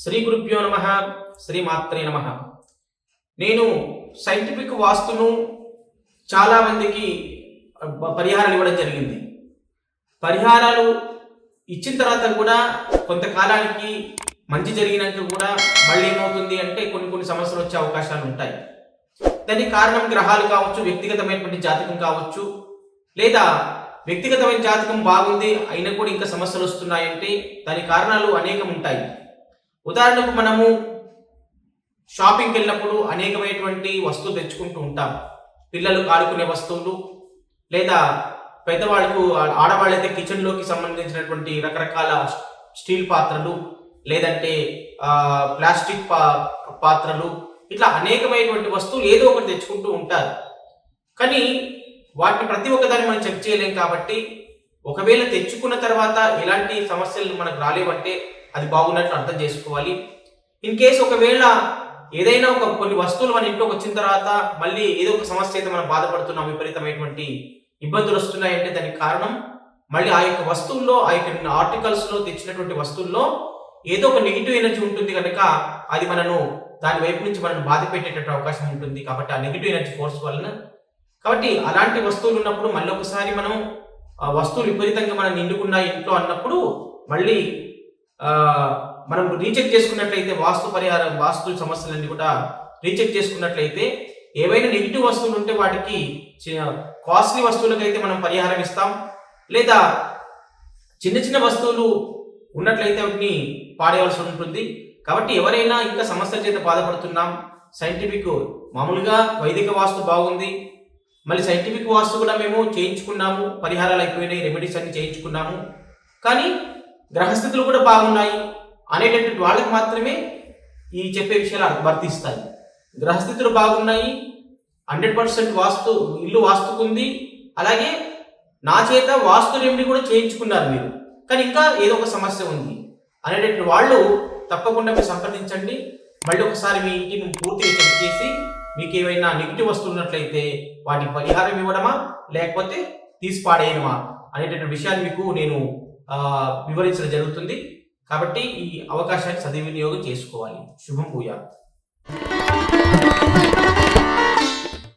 శ్రీ గురుభ్యో నమ శ్రీ మాత్రే నమ. నేను సైంటిఫిక్ వాస్తును చాలా మందికి పరిహారాలు ఇవ్వడం జరిగింది. పరిహారాలు ఇచ్చిన తర్వాత కూడా కొంతకాలానికి మంచి జరిగినాక కూడా మళ్ళీ ఏమవుతుంది అంటే కొన్ని కొన్ని సమస్యలు వచ్చే అవకాశాలు ఉంటాయి. దానికి కారణం గ్రహాలు కావచ్చు వ్యక్తిగతమైనటువంటి జాతకం కావచ్చు లేదా వ్యక్తిగతమైన జాతకం బాగుంది అయినా కూడా ఇంకా సమస్యలు వస్తున్నాయంటే దాని కారణాలు అనేకం ఉంటాయి. ఉదాహరణకు మనము షాపింగ్కి వెళ్ళినప్పుడు అనేకమైనటువంటి వస్తువులు తెచ్చుకుంటూ ఉంటాం. పిల్లలు ఆడుకునే వస్తువులు లేదా పెద్దవాళ్ళకు ఆడవాళ్ళైతే కిచెన్లోకి సంబంధించినటువంటి రకరకాల స్టీల్ పాత్రలు లేదంటే ప్లాస్టిక్ పా పాత్రలు ఇట్లా అనేకమైనటువంటి వస్తువులు ఏదో ఒకటి తెచ్చుకుంటూ ఉంటారు. కానీ వాటిని ప్రతి ఒక్కదాన్ని మనం చెక్ చేయలేం కాబట్టి ఒకవేళ తెచ్చుకున్న తర్వాత ఎలాంటి సమస్యలు మనకు రాలేవంటే అది బాగున్నట్లు అర్థం చేసుకోవాలి. ఇన్ కేస్ ఒకవేళ ఏదైనా ఒక కొన్ని వస్తువులు మన ఇంట్లోకి వచ్చిన తర్వాత మళ్ళీ ఏదో ఒక సమస్య అయితే మనం బాధపడుతున్నాం విపరీతమైనటువంటి ఇబ్బందులు వస్తున్నాయంటే దానికి కారణం మళ్ళీ ఆ యొక్క వస్తువుల్లో ఆ యొక్క ఆర్టికల్స్లో తెచ్చినటువంటి వస్తువుల్లో ఏదో ఒక నెగిటివ్ ఎనర్జీ ఉంటుంది కనుక అది మనను దాని వైపు నుంచి మనను బాధ పెట్టేటటువంటి అవకాశం ఉంటుంది. కాబట్టి ఆ నెగిటివ్ ఎనర్జీ ఫోర్స్ వలన కాబట్టి అలాంటి వస్తువులు ఉన్నప్పుడు మళ్ళీ ఒకసారి మనం ఆ వస్తువులు విపరీతంగా మనం నిండుకున్నాయి ఇంట్లో అన్నప్పుడు మళ్ళీ మనం రీచెక్ చేసుకున్నట్లయితే వాస్తు పరిహారం వాస్తు సమస్యలన్నీ కూడా రీచెక్ చేసుకున్నట్లయితే ఏవైనా నెగిటివ్ వస్తువులు ఉంటే వాటికి కాస్ట్లీ వస్తువులకైతే మనం పరిహారం ఇస్తాం. లేదా చిన్న చిన్న వస్తువులు ఉన్నట్లయితే వాటిని పాడేయవలసి ఉంటుంది. కాబట్టి ఎవరైనా ఇంకా సమస్యల చేత బాధపడుతున్నాం సైంటిఫిక్ మామూలుగా వైదిక వాస్తు బాగుంది మళ్ళీ సైంటిఫిక్ వాస్తు కూడా మేము చేయించుకున్నాము పరిహారాలు అయిపోయినాయి రెమెడీస్ అన్ని చేయించుకున్నాము. కానీ గ్రహస్థితులు కూడా బాగున్నాయి అనేటటువంటి వాళ్ళకి మాత్రమే ఈ చెప్పే విషయాలు వర్తిస్తాయి. గ్రహస్థితులు బాగున్నాయి హండ్రెడ్ పర్సెంట్ వాస్తు ఇల్లు వాస్తుకుంది అలాగే నా చేత వాస్తు రెమెడీ కూడా చేయించుకున్నారు మీరు. కానీ ఇంకా ఏదో ఒక సమస్య ఉంది. అనేటటువంటి వాళ్ళు తప్పకుండా మీరు సంప్రదించండి. మళ్ళీ ఒకసారి మీ ఇంటిని పూర్తిగా చెక్ చేసి మీకు ఏమైనా నెగిటివ్ వస్తున్నట్లయితే వాటికి పరిహారం ఇవ్వడమా లేకపోతే తీసి పాడేయడమా అనేటటువంటి విషయాన్ని మీకు నేను వివరించడం జరుగుతుంది. కాబట్టి ఈ అవకాశాన్ని సద్వినియోగం చేసుకోవాలి. శుభం పూజ